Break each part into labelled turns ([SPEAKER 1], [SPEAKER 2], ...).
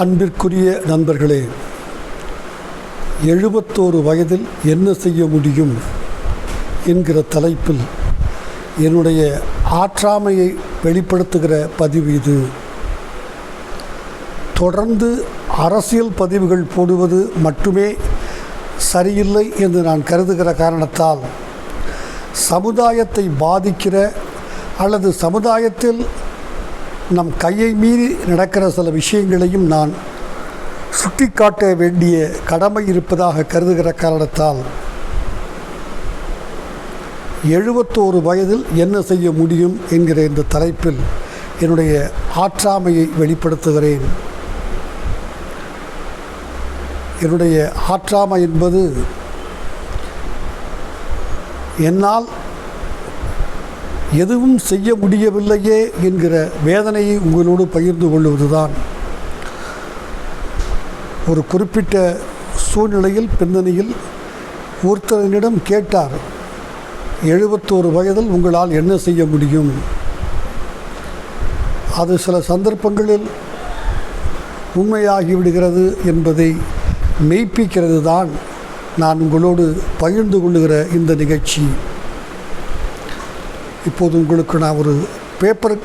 [SPEAKER 1] அன்பிற்குரிய நண்பர்களே எழுபத்தோரு வயதில் என்ன செய்ய முடியும் என்கிற தலைப்பில் என்னுடைய ஆற்றாமையை வெளிப்படுத்துகிற பதிவு இது. தொடர்ந்து அரசியல் பதிவுகள் போடுவது மட்டுமே சரியில்லை என்று நான் கருதுகிற காரணத்தால் சமுதாயத்தை பாதிக்கிற அல்லது சமுதாயத்தில் நம் கையை மீறி நடக்கிற சில விஷயங்களையும் நான் சுட்டிக்காட்ட வேண்டிய கடமை இருப்பதாக கருதுகிற காரணத்தால் எழுபத்தோரு வயதில் என்ன செய்ய முடியும் என்கிற இந்த தலைப்பில் என்னுடைய ஆற்றாமையை வெளிப்படுத்துகிறேன். என்னுடைய ஆற்றாமை என்பது என்னால் எதுவும் செய்ய முடியவில்லையே என்கிற வேதனையை உங்களோடு பகிர்ந்து கொள்வதுதான் ஒரு குறிப்பிட்ட சூழ்நிலையில் பின்னணியில் ஒருத்தரனிடம் கேட்டார் எழுபத்தோரு வயதில் உங்களால் என்ன செய்ய முடியும்? அது சில சந்தர்ப்பங்களில் உண்மையாகிவிடுகிறது என்பதை மெய்ப்பிக்கிறது தான் நான் உங்களோடு பகிர்ந்து கொள்ளுகிற இந்த நிகழ்ச்சி. இப்போது உங்களுக்கு நான் ஒரு பேப்பர்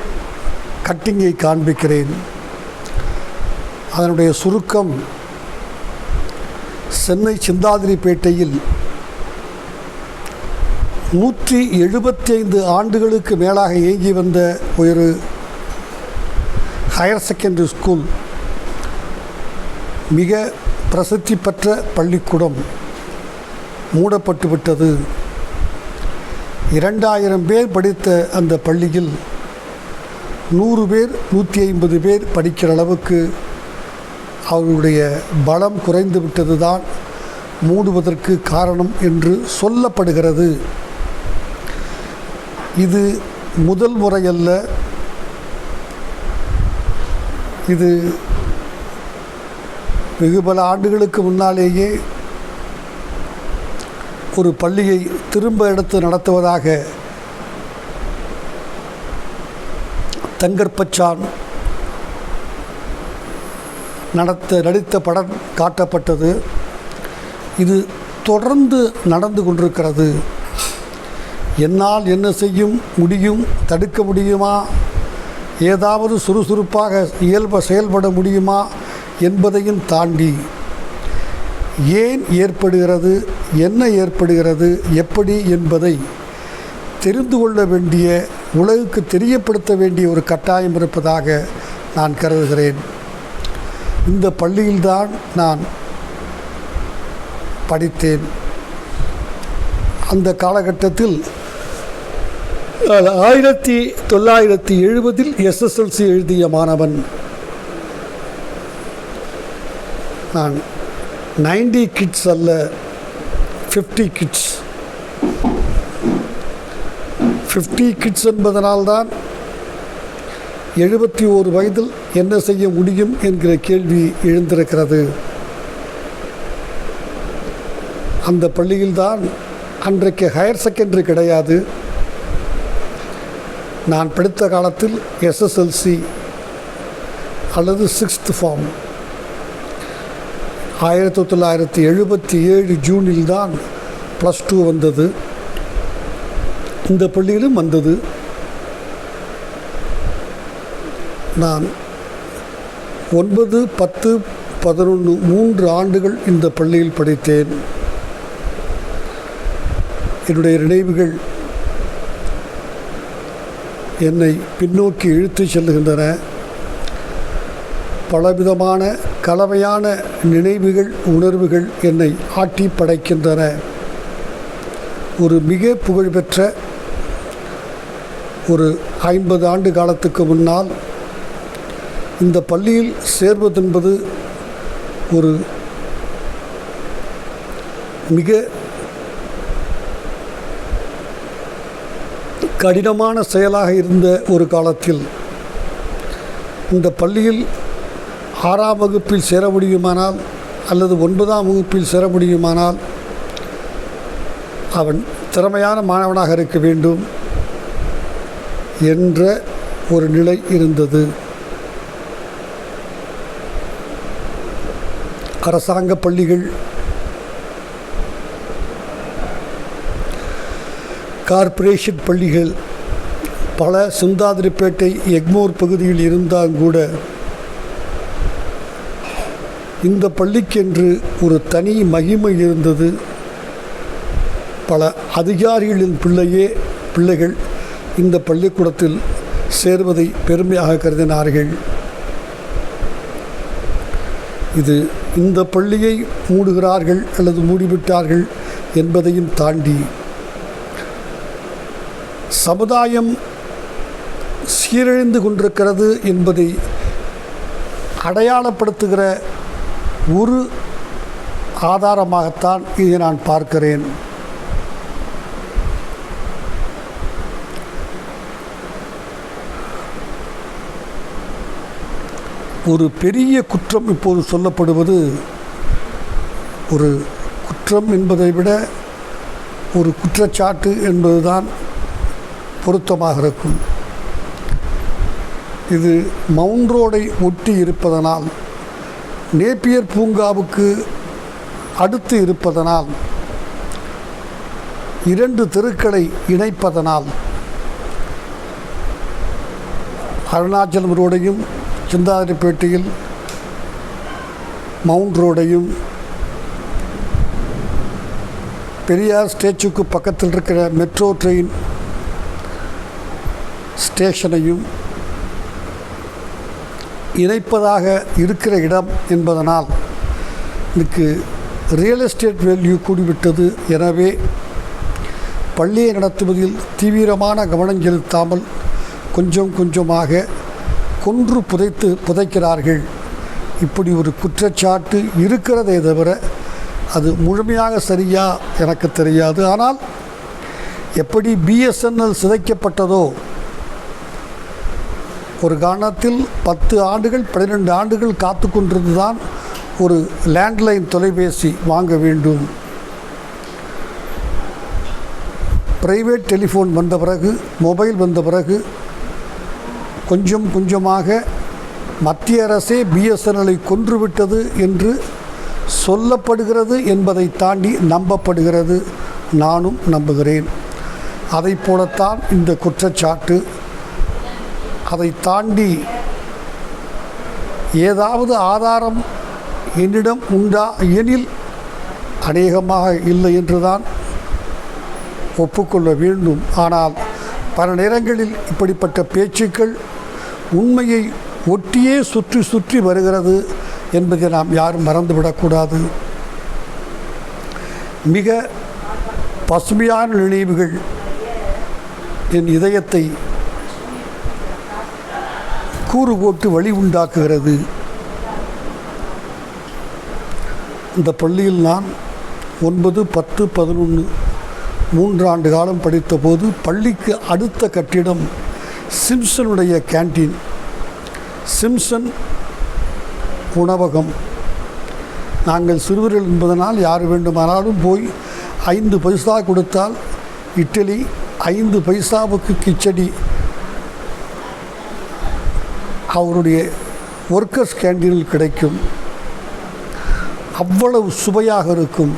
[SPEAKER 1] கட்டிங்கை காண்பிக்கிறேன். அதனுடைய சுருக்கம் சென்னை சிந்தாதிரிப்பேட்டையில் நூற்றி எழுபத்தி ஐந்து ஆண்டுகளுக்கு மேலாக இயங்கி வந்த ஒரு ஹையர் செகண்டரி ஸ்கூல் மிக பிரசித்தி பெற்ற பள்ளிக்கூடம் மூடப்பட்டு விட்டது இரண்டாயிரம் பேர் படித்த அந்த பள்ளியில் நூறு பேர் நூற்றி ஐம்பது பேர் படிக்கிற அளவுக்கு அவர்களுடைய பலம் குறைந்து விட்டது தான் மூடுவதற்கு காரணம் என்று சொல்லப்படுகிறது. இது முதல் முறையல்ல. இது வெகு பல ஆண்டுகளுக்கு முன்னாலேயே ஒரு பள்ளியை திரும்ப எடுத்து நடத்துவதாக தங்கற்பச்சான் நடத்த நடித்த படம் காட்டப்பட்டது. இது தொடர்ந்து நடந்து கொண்டிருக்கிறது. என்னால் என்ன செய்யும் முடியும் தடுக்க முடியுமா? ஏதாவது சுறுசுறுப்பாக இயல்ப செயல்பட முடியுமா? என்பதையும் தாண்டி ஏன் ஏற்படுகிறது என்ன ஏற்படுகிறது எப்படி என்பதை தெரிந்து கொள்ள வேண்டிய உலகுக்கு தெரியப்படுத்த வேண்டிய ஒரு கட்டாயம் இருப்பதாக நான் கருதுகிறேன். இந்த பள்ளியில்தான் நான் படித்தேன். அந்த காலகட்டத்தில் ஆயிரத்தி தொள்ளாயிரத்தி எழுபதில் எஸ்எஸ்எல்சி எழுதிய மாணவன். நான் நைன்டி கிட்ஸ் அல்ல ஃபிஃப்டி கிட்ஸ் ஃபிஃப்டி கிட்ஸ் என்பதனால்தான் எழுபத்தி ஓரு வயதில் என்ன செய்ய முடியும் என்கிற கேள்வி எழுந்திருக்கிறது. அந்த பள்ளியில்தான் அன்றைக்கு ஹையர் செகண்டரி கிடையாது. நான் படித்த காலத்தில் எஸ்எஸ்எல்சி அல்லது சிக்ஸ்த் ஃபார்ம் ஆயிரத்தி தொள்ளாயிரத்தி எழுபத்தி ஏழு ஜூனில் தான் ப்ளஸ் டூ வந்தது. இந்த பள்ளியிலும் வந்தது. நான் ஒன்பது பத்து பதினொன்று மூன்று ஆண்டுகள் இந்த பள்ளியில் படித்தேன். என்னுடைய நினைவுகள் என்னை பின்னோக்கி இழுத்துச் செல்லுகின்றன. பலவிதமான கலவையான நினைவுகள் உணர்வுகள் என்னை ஆட்டி படைக்கின்றன. ஒரு மிக புகழ்பெற்ற ஒரு ஐம்பது ஆண்டு காலத்துக்கு முன்னால் இந்த பள்ளியில் சேர்வதென்பது ஒரு மிக கடினமான செயலாக இருந்த ஒரு காலத்தில். இந்த பள்ளியில் ஆறாம் வகுப்பில் சேர முடியுமானால் அல்லது ஒன்பதாம் வகுப்பில் சேர முடியுமானால் அவன் திறமையான மாணவனாக இருக்க வேண்டும் என்ற ஒரு நிலை இருந்தது. அரசாங்க பள்ளிகள் கார்ப்பரேஷன் பள்ளிகள் பல சுந்தாதிரிப்பேட்டை எக்மோர் பகுதியில் இருந்தால் கூட இந்த பள்ளிக்கென்று ஒரு தனி மகிமை இருந்தது. பல அதிகாரிகளின் பிள்ளையே பிள்ளைகள் இந்த பள்ளிக்கூடத்தில் சேர்வதை பெருமையாக கருதினார்கள். இது இந்த பள்ளியை மூடுகிறார்கள் அல்லது மூடிவிட்டார்கள் என்பதையும் தாண்டி சமுதாயம் சீரழிந்து கொண்டிருக்கிறது என்பதை அடையாளப்படுத்துகிற ஒரு ஆதாரமாகத்தான் இதை நான் பார்க்கிறேன். ஒரு பெரிய குற்றம் இப்போது சொல்லப்படுவது ஒரு குற்றம் என்பதை விட ஒரு குற்றச்சாட்டு என்பதுதான் பொருத்தமாக இருக்கும். இது மவுண்ட் ரோடை ஒட்டி இருப்பதனால் நேப்பியர் பூங்காவுக்கு அடுத்து இருப்பதனால் இரண்டு தெருக்களை இணைப்பதனால் அருணாச்சலம் ரோடையும் சிந்தாதிரிப்பேட்டையில் மவுண்ட் ரோடையும் பெரியார் ஸ்டேச்சுக்கு பக்கத்தில் இருக்கிற மெட்ரோ ட்ரெயின் ஸ்டேஷனையும் இணைப்பதாக இருக்கிற இடம் என்பதனால் இதுக்கு ரியல் எஸ்டேட் வேல்யூ கூடிவிட்டது. எனவே பள்ளியை நடத்துவதில் தீவிரமான கவனம் செலுத்தாமல் கொஞ்சம் கொஞ்சமாக கொன்று புதைத்து புதைக்கிறார்கள். இப்படி ஒரு குற்றச்சாட்டு இருக்கிறதே தவிர அது முழுமையாக சரியா எனக்கு தெரியாது. ஆனால் எப்படி பிஎஸ்என்எல் சிதைக்கப்பட்டதோ ஒரு காரணத்தில் பத்து ஆண்டுகள் பன்னிரெண்டு ஆண்டுகள் காத்து கொண்டிருந்து தான் ஒரு லேண்ட்லைன் தொலைபேசி வாங்க வேண்டும். பிரைவேட் டெலிஃபோன் வந்த பிறகு மொபைல் வந்த பிறகு கொஞ்சம் கொஞ்சமாக மத்திய அரசே பிஎஸ்என்எலை கொன்றுவிட்டது என்று சொல்லப்படுகிறது என்பதை தாண்டி நம்பப்படுகிறது. நானும் நம்புகிறேன். அதை போலத்தான் இந்த குற்றச்சாட்டு அதை தாண்டி ஏதாவது ஆதாரம் என்னிடம் உண்டா எனில் அநேகமாக இல்லை என்றுதான் ஒப்புக்கொள்ள வேண்டும். ஆனால் பல நேரங்களில் இப்படிப்பட்ட பேச்சுக்கள் உண்மையை ஒட்டியே சுற்றி சுற்றி வருகிறது என்பதை நாம் யாரும் மறந்துவிடக்கூடாது. மிக பசுமையான நினைவுகள் என் இதயத்தை கூறு போட்டு வழி உண்டாக்குகிறது. இந்த பள்ளியில் நான் ஒன்பது பத்து பதினொன்று மூன்றாண்டு காலம் படித்தபோது பள்ளிக்கு அடுத்த கட்டிடம் சிம்சனுடைய கேண்டீன் சிம்சன் உணவகம். நாங்கள் சிறுவர்கள் என்பதனால் யார் வேண்டுமானாலும் போய் ஐந்து பைசா கொடுத்தால் இட்லி ஐந்து பைசாவுக்கு கிச்சடி. அவருடைய ஒர்க்கர்ஸ் கேண்டீனில் கிடைக்கும். அவ்வளவு சுவையாக இருக்கும்.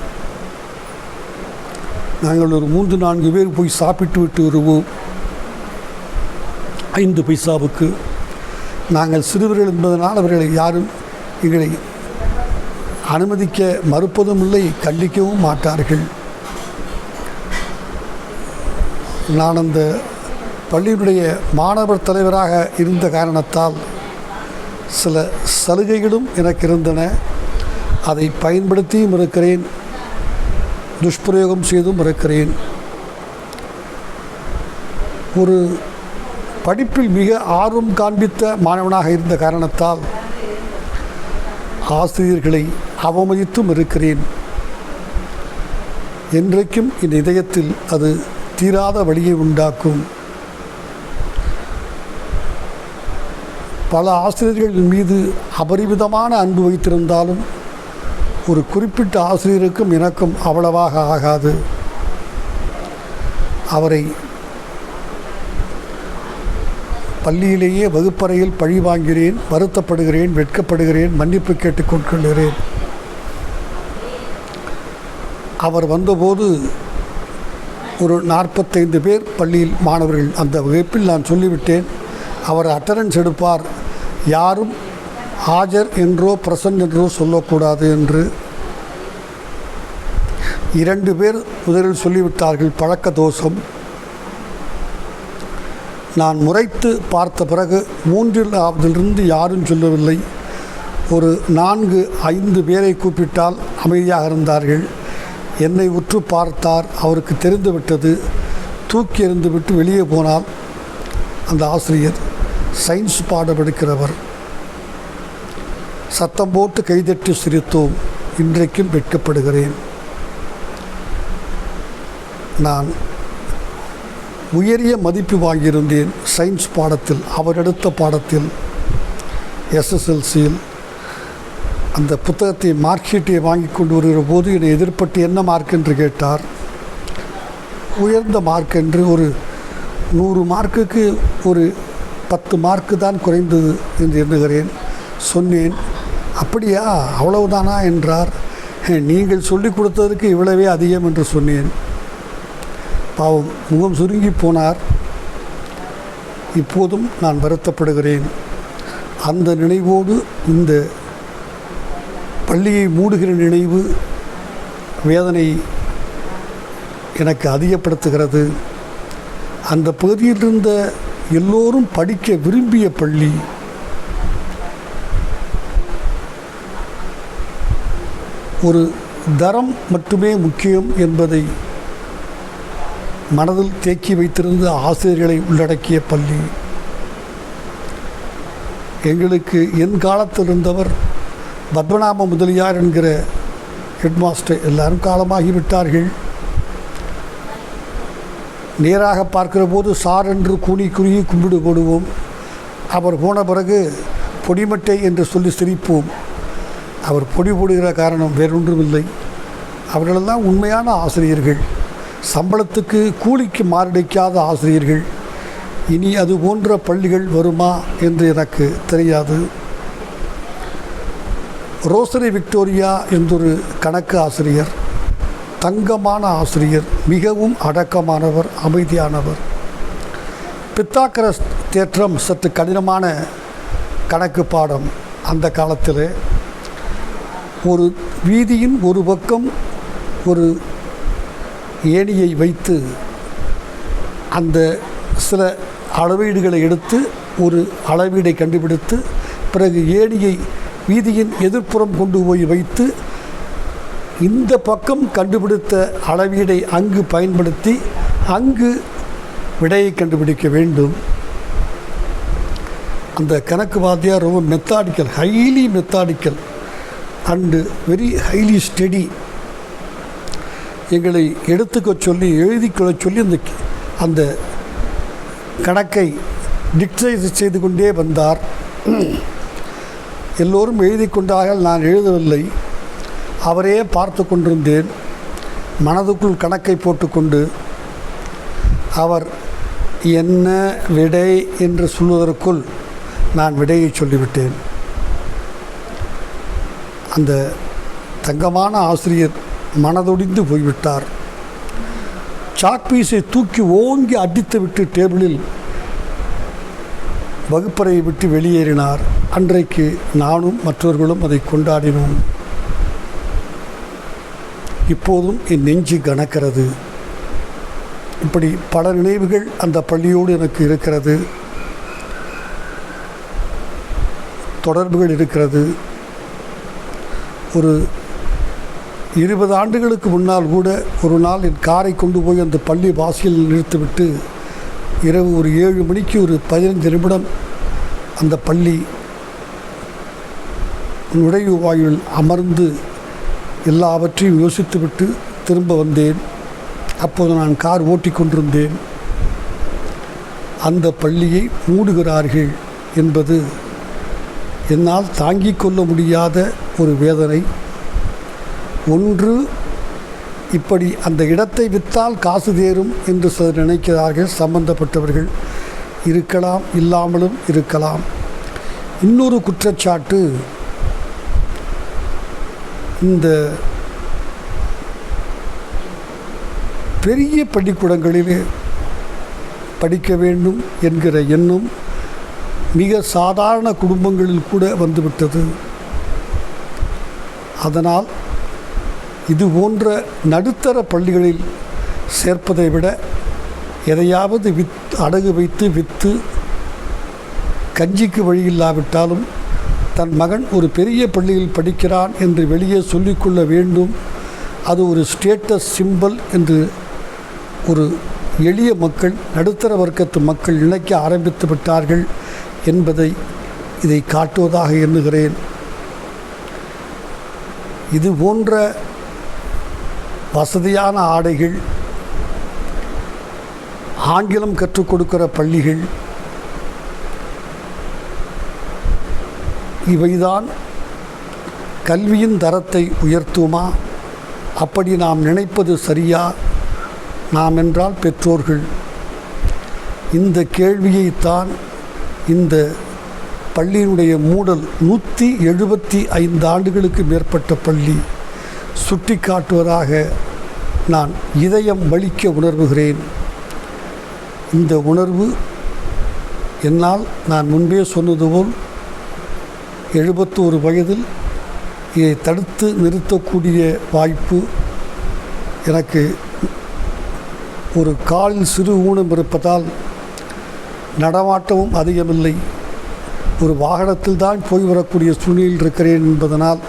[SPEAKER 1] நாங்கள் ஒரு மூன்று நான்கு பேர் போய் சாப்பிட்டு விட்டு வருவோம். ஐந்து பைசாவுக்கு. நாங்கள் சிறுவர்கள் என்பதனால் அவர்களை யாரும் எங்களை அனுமதிக்க மறுப்பதும் இல்லை கண்டிக்கவும் மாட்டார்கள். நான் அந்த பள்ளியினுடைய மாணவர் தலைவராக இருந்த காரணத்தால் சில சலுகைகளும் எனக்கு இருந்தன. அதை பயன்படுத்தியும் இருக்கிறேன். துஷ்பிரயோகம் செய்தும் இருக்கிறேன். ஒரு படிப்பில் மிக ஆர்வம் காண்பித்த மாணவனாக இருந்த காரணத்தால் ஆசிரியர்களை அவமதித்தும் இருக்கிறேன். என்றைக்கும் என் இதயத்தில் அது தீராத வழியை உண்டாக்கும். பல ஆசிரியர்கள் மீது அபரிமிதமான அன்பு வைத்திருந்தாலும் ஒரு குறிப்பிட்ட ஆசிரியருக்கும் எனக்கும் அவ்வளவாக ஆகாது. அவரை பள்ளியிலேயே வகுப்பறையில் பழி வாங்கிறேன் வருத்தப்படுகிறேன் வெட்கப்படுகிறேன் மன்னிப்பு கேட்டுக்கொள்கிறேன் அவர் வந்தபோது ஒரு நாற்பத்தைந்து பேர் பள்ளியில் மாணவர்கள். அந்த வகுப்பில் நான் சொல்லிவிட்டேன் அவர் அட்டண்டன்ஸ் எடுப்பார் யாரும் ஆஜர் என்றோ பிரசன்ட் என்றோ சொல்லக்கூடாது என்று இரண்டு பேர் முதலில் சொல்லிவிட்டார்கள் பழக்க தோஷம். நான் முறைத்து பார்த்த பிறகு மூன்றில் ஆவதிலிருந்து யாரும் சொல்லவில்லை. ஒரு நான்கு ஐந்து பேரை கூப்பிட்டால் அமைதியாக இருந்தார்கள். என்னை உற்று பார்த்தார் அவருக்கு தெரிந்துவிட்டது. தூக்கி எறிந்துவிட்டு வெளியே போனால் அந்த ஆசிரியர். சயின்ஸ் பாடம் எடுக்கிறவர். சத்தம் போட்டு கைதட்டி சிரித்தோம். இன்றைக்கும் வெட்கப்படுகிறேன். நான் உயரிய மதிப்பு வாங்கியிருந்தேன் சயின்ஸ் பாடத்தில் அவர் எடுத்த பாடத்தில். எஸ்எஸ்எல்சியில் அந்த புத்தகத்தை மார்க் ஷீட்டை வாங்கி கொண்டு வருகிற போது என்னை எதிர்பட்டு என்ன மார்க் என்று கேட்டார். உயர்ந்த மார்க் என்று ஒரு நூறு மார்க்குக்கு ஒரு பத்து மார்க்கு தான் குறைந்தது என்று எண்ணுகிறேன். சொன்னேன். அப்படியா? அவ்வளவுதானா? என்றார். நீங்கள் சொல்லிக் கொடுத்ததற்கு இவ்வளவே அதிகம் என்று சொன்னேன். பாவம் முகம் சுருங்கி போனார். இப்போதும் நான் வருத்தப்படுகிறேன். அந்த நினைவோடு இந்த பள்ளியை மூடுகிற நினைவு வேதனை எனக்கு அதிகப்படுத்துகிறது. அந்த பகுதியில் இருந்த எல்லோரும் படிக்க விரும்பிய பள்ளி. ஒரு தரம் மட்டுமே முக்கியம் என்பதை மனதில் தேக்கி வைத்திருந்த ஆசிரியர்களை உள்ளடக்கிய பள்ளி. எங்களுக்கு என் காலத்தில் இருந்தவர் பத்மநாப முதலியார் என்கிற ஹெட்மாஸ்டர் எல்லாரும் காலமாகிவிட்டார்கள். நேராக பார்க்கிற போது சார் என்று கூனி குறுகி கும்பிடு போடுவோம். அவர் போன பிறகு பொடிமட்டை என்று சொல்லி சிரிப்போம். அவர் பொடி போடுகிற காரணம் வேறொன்றுமில்லை. அவர்களெல்லாம் உண்மையான ஆசிரியர்கள். சம்பளத்துக்கு கூலிக்கு மாரடிக்காத ஆசிரியர்கள். இனி அது போன்ற பள்ளிகள் வருமா என்று எனக்கு தெரியாது. ரோசரி விக்டோரியா என்றொரு கணக்கு ஆசிரியர். தங்கமான ஆசிரியர் மிகவும் அடக்கமானவர் அமைதியானவர். பித்தாக்கரஸ் தேற்றம் சற்று கடினமான கணக்கு பாடம் அந்த காலத்தில். ஒரு வீதியின் ஒரு பக்கம் ஒரு ஏணியை வைத்து அந்த சில அளவீடுகளை எடுத்து ஒரு அளவீடை கண்டுபிடித்து பிறகு ஏணியை வீதியின் எதிர்ப்புறம் கொண்டு போய் வைத்து இந்த பக்கம் கண்டுபிடித்த அளவீடை அங்கு பயன்படுத்தி அங்கு விடையை கண்டுபிடிக்க வேண்டும். அந்த கணக்கு வாத்தியார் ரொம்ப methodical highly methodical and very highly steady எங்களை எடுத்துக்க சொல்லி எழுதிக்கொள்ள சொல்லி அந்த அந்த கணக்கை டிக்டைஸ் செய்து கொண்டே வந்தார். எல்லோரும் எழுதி கொண்டார்கள் நான் எழுதவில்லை. அவரே பார்த்து கொண்டிருந்தேன். மனதுக்குள் கணக்கை போட்டுக்கொண்டு அவர் என்ன விடை என்று சொல்வதற்குள் நான் விடையை சொல்லிவிட்டேன். அந்த தங்கமான ஆசிரியர் மனதொடிந்து போய்விட்டார். சாக்பீஸை தூக்கி ஓங்கி அடித்து விட்டு டேபிளில் வகுப்பறையை விட்டு வெளியேறினார். அன்றைக்கு நானும் மற்றவர்களும் அதை கொண்டாடினோம். இப்போதும் என் நெஞ்சு கணக்கிறது இப்படி பல நினைவுகள் அந்த பள்ளியோடு எனக்கு இருக்கிறது. தொடர்புகள் இருக்கிறது. ஒரு இருபது ஆண்டுகளுக்கு முன்னால் கூட ஒரு நாள் என் காரை கொண்டு போய் அந்த பள்ளி வாசியில் நிறுத்திவிட்டு இரவு ஒரு ஏழு மணிக்கு ஒரு பதினைந்து நிமிடம் அந்த பள்ளி நுழைவு வாயில் அமர்ந்து எல்லாவற்றையும் யோசித்துவிட்டு திரும்ப வந்தேன். அப்போது நான் கார் ஓட்டிக் கொண்டிருந்தேன். அந்த பள்ளியை மூடுகிறார்கள் என்பது என்னால் தாங்கிக் கொள்ள முடியாத ஒரு வேதனை. ஒன்று இப்படி அந்த இடத்தை விற்றால் காசு தேரும் என்று சிலர் நினைக்கிறார்கள் சம்பந்தப்பட்டவர்கள். இருக்கலாம் இல்லாமலும் இருக்கலாம். இன்னொரு குற்றச்சாட்டு இந்த பெரிய பள்ளிக்கூடங்களிலே படிக்க வேண்டும் என்கிற எண்ணம் மிக சாதாரண குடும்பங்களில் கூட வந்துவிட்டது. அதனால் இது போன்ற நடுத்தர பள்ளிகளில் சேர்ப்பதை விட எதையாவது வித் அடகு வைத்து விற்று கஞ்சிக்கு வழி இல்லாவிட்டாலும் தன் மகன் ஒரு பெரிய பள்ளியில் படிக்கிறான் என்று வெளியே சொல்லிக்கொள்ள வேண்டும். அது ஒரு ஸ்டேட்டஸ் சிம்பல் என்று ஒரு எளிய மக்கள் நடுத்தர வர்க்கத்து மக்கள் நினைக்க ஆரம்பித்து விட்டார்கள் என்பதை இதை காட்டுவதாக எண்ணுகிறேன். இது போன்ற வசதியான ஆடைகள் ஆங்கிலம் கற்றுக் கொடுக்கிற பள்ளிகள் இவைதான் கல்வியின் தரத்தை உயர்த்துமா? அப்படி நாம் நினைப்பது சரியா? நாம் என்றால் பெற்றோர்கள். இந்த கேள்வியைத்தான் இந்த பள்ளியினுடைய மூடல் நூற்றி எழுபத்தி ஐந்து ஆண்டுகளுக்கு மேற்பட்ட பள்ளி சுட்டி காட்டுவதாக நான் இதயம் வலிக்க உணர்வுகிறேன். இந்த உணர்வு என்னால் நான் முன்பே சொன்னது போல் எழுபத்தோரு வயதில் இதை தடுத்து நிறுத்தக்கூடிய வாய்ப்பு எனக்கு ஒரு காலில் சிறு ஊனம் இருப்பதால் நடமாட்டமும் அதிகமில்லை. ஒரு வாகனத்தில் தான் போய் வரக்கூடிய சூழ்நிலையில் இருக்கிறேன் என்பதனால்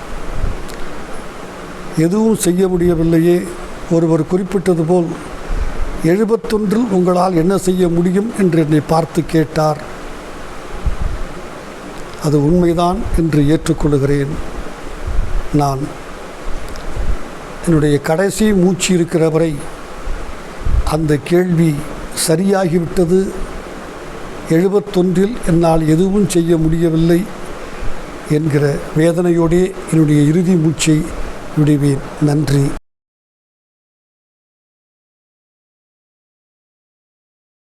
[SPEAKER 1] எதுவும் செய்ய முடியவில்லையே. ஒருவர் குறிப்பிட்டது போல் எழுபத்தொன்றில் உங்களால் என்ன செய்ய முடியும் என்று என்னை பார்த்து கேட்டார். அது உண்மைதான் என்று ஏற்றுக்கொள்கிறேன் நான் என்னுடைய கடைசி மூச்சு இருக்கிற வரை அந்த கேள்வி சரியாகிவிட்டது. எழுபத்தொன்றில் என்னால் எதுவும் செய்ய முடியவில்லை என்கிற வேதனையோடே என்னுடைய இறுதி மூச்சை விடுவேன். நன்றி.